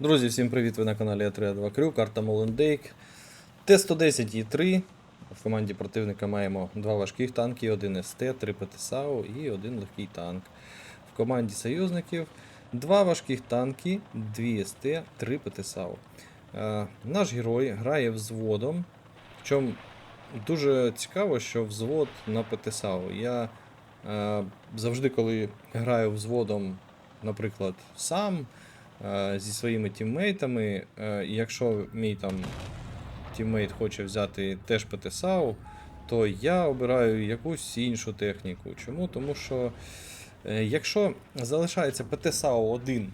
Друзі, всім привіт! Ви на каналі А32 Крю, карта Молендейк. Т-110 Є3. В команді противника маємо два важких танки, один СТ, три ПТСАУ і один легкий танк. В команді союзників два важких танки, дві СТ, три ПТСАУ. Е, наш герой грає взводом. Причому дуже цікаво, що взвод на ПТСАУ. Я е, завжди, коли граю взводом, наприклад, сам зі своїми тіммейтами. Е, і якщо мій там тіммейт хоче взяти теж ПТСАУ, то я обираю якусь іншу техніку. Чому? Тому що е, якщо залишається ПТСАУ один,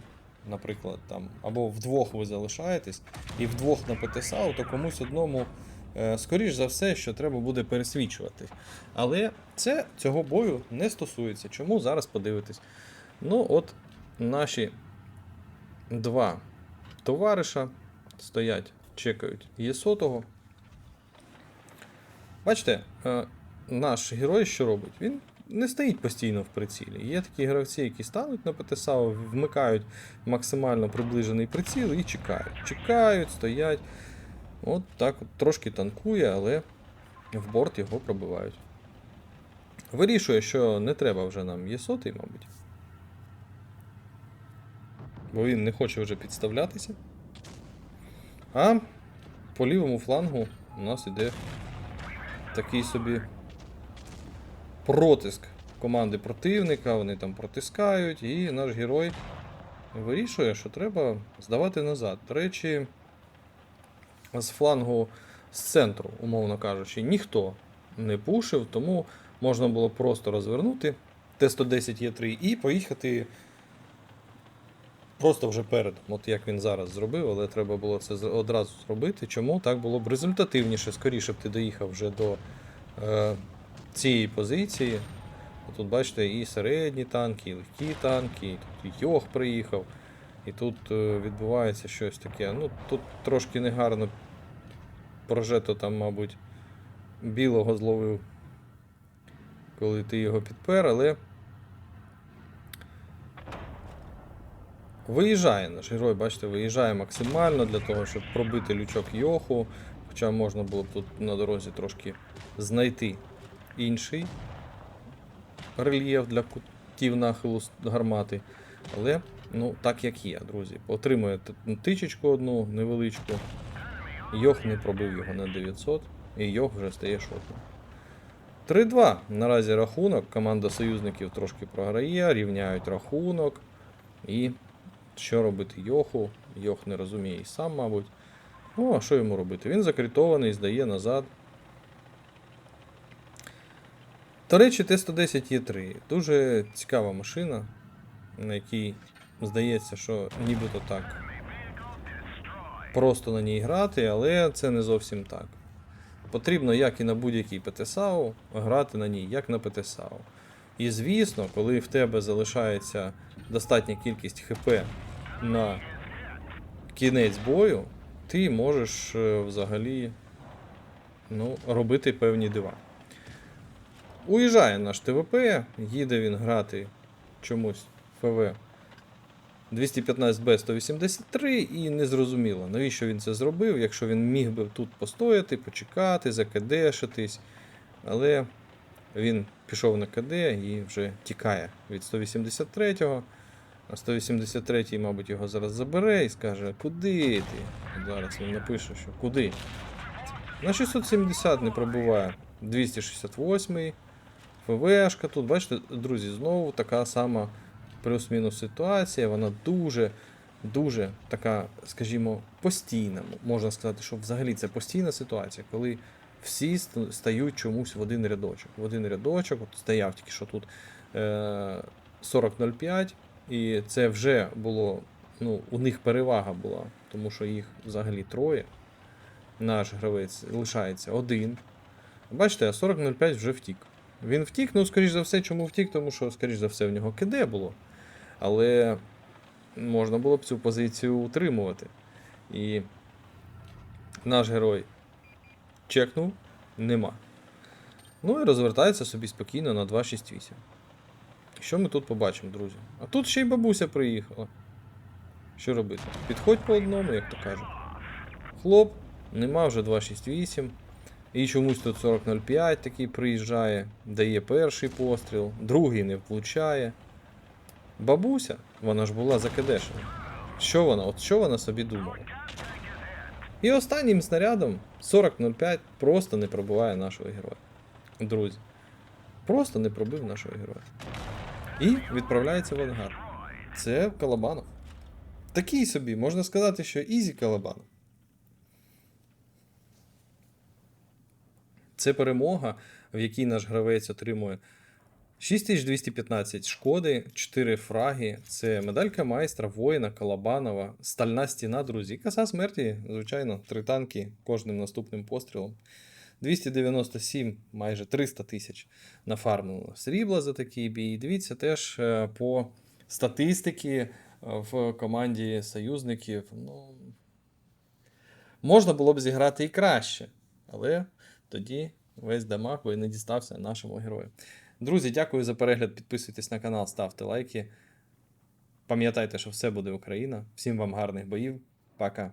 наприклад, там, або вдвох ви залишаєтесь, і вдвох на ПТСАУ, то комусь одному. е, Скоріш за все, що треба буде пересвічувати. Але це цього бою не стосується. Чому зараз подивитись? Ну, от наші два товариша стоять, чекають Є100. Бачите, е, наш герой що робить? Він не стоїть постійно в прицілі. Є такі гравці, які стануть на ПТСАУ, вмикають максимально приближений приціл і чекають. Чекають, стоять. От так от трошки танкує, але в борт його пробивають. Вирішує, що не треба вже нам Є100, мабуть. Бо він не хоче вже підставлятися. А по лівому флангу у нас іде такий собі протиск команди противника, вони там протискають, і наш герой вирішує, що треба здавати назад. До речі, з флангу з центру, умовно кажучи, ніхто не пушив, тому можна було просто розвернути Т-110 Є3 і поїхати просто вже перед, от як він зараз зробив, але треба було це одразу зробити. Чому? Так було б результативніше, скоріше б ти доїхав вже до е, цієї позиції. Тут бачите, і середні танки, і легкі танки, і тут Йох приїхав. І тут е, відбувається щось таке. Ну, тут трошки негарно прожето там, мабуть, білого зловив, коли ти його підпер, але Виїжджає наш герой, бачите, виїжджає максимально для того, щоб пробити лючок Йоху. Хоча можна було б тут на дорозі трошки знайти інший рельєф для кутів нахилу гармати. Але, ну, так як є, друзі. Отримує тичечку одну невеличку. Йох не пробив його на 900, і Йох вже стає шотним. 3-2. Наразі рахунок. Команда союзників трошки програє, рівняють рахунок. І що робити Йоху? Йох не розуміє і сам, мабуть. Ну, а що йому робити? Він закритований, здає назад. До речі, Т-110 Є3. Дуже цікава машина, на якій здається, що нібито так. Просто на ній грати, але це не зовсім так. Потрібно, як і на будь-якій ПТСАУ, грати на ній, як на ПТСАУ. І звісно, коли в тебе залишається достатня кількість ХП на кінець бою, ти можеш е, взагалі ну, робити певні дива. Уїжджає наш ТВП, їде він грати чомусь ФВ 215Б 183 і незрозуміло, навіщо він це зробив, якщо він міг би тут постояти, почекати, закидешитись. Але він пішов на КД і вже тікає від 183-го. А 183-й, мабуть, його зараз забере і скаже, куди ти? Зараз він напише, що куди. На 670 не пробуває 268-й. ФВшка тут, бачите, друзі, знову така сама плюс-мінус ситуація. Вона дуже, дуже така, скажімо, постійна. Можна сказати, що взагалі це постійна ситуація, коли всі стають чомусь в один рядочок. В один рядочок, от стояв тільки що тут е, 40.05, і це вже було, ну, у них перевага була, тому що їх взагалі троє. Наш гравець лишається один. Бачите, а 40.05 вже втік. Він втік, ну, скоріш за все, чому втік, тому що, скоріш за все, в нього КД було. Але можна було б цю позицію утримувати. І наш герой чекнув, нема. Ну і розвертається собі спокійно на 268. Що ми тут побачимо, друзі? А тут ще й бабуся приїхала. Що робити? Підходь по одному, як то кажуть. Хлоп, нема вже 268. І чомусь тут 4005 такий приїжджає, дає перший постріл, другий не влучає. Бабуся, вона ж була закидешена. Що вона? От що вона собі думала? І останнім снарядом 4005 просто не пробиває нашого героя. Друзі. Просто не пробив нашого героя. І відправляється в ангар. Це Калабанов. Такий собі, можна сказати, що Ізі Калабанов. Це перемога, в якій наш гравець отримує 6215 шкоди, 4 фраги. Це медалька майстра, воїна, Калабанова, стальна стіна, друзі. І Коса смерті, звичайно, три танки кожним наступним пострілом. 297, майже 300 тисяч нафармило срібла за такий бій. Дивіться теж е, по статистики е, в команді союзників. Ну, можна було б зіграти і краще, але тоді весь дамаг би не дістався нашому герою. Друзі, дякую за перегляд. Підписуйтесь на канал, ставте лайки. Пам'ятайте, що все буде Україна. Всім вам гарних боїв. Пока.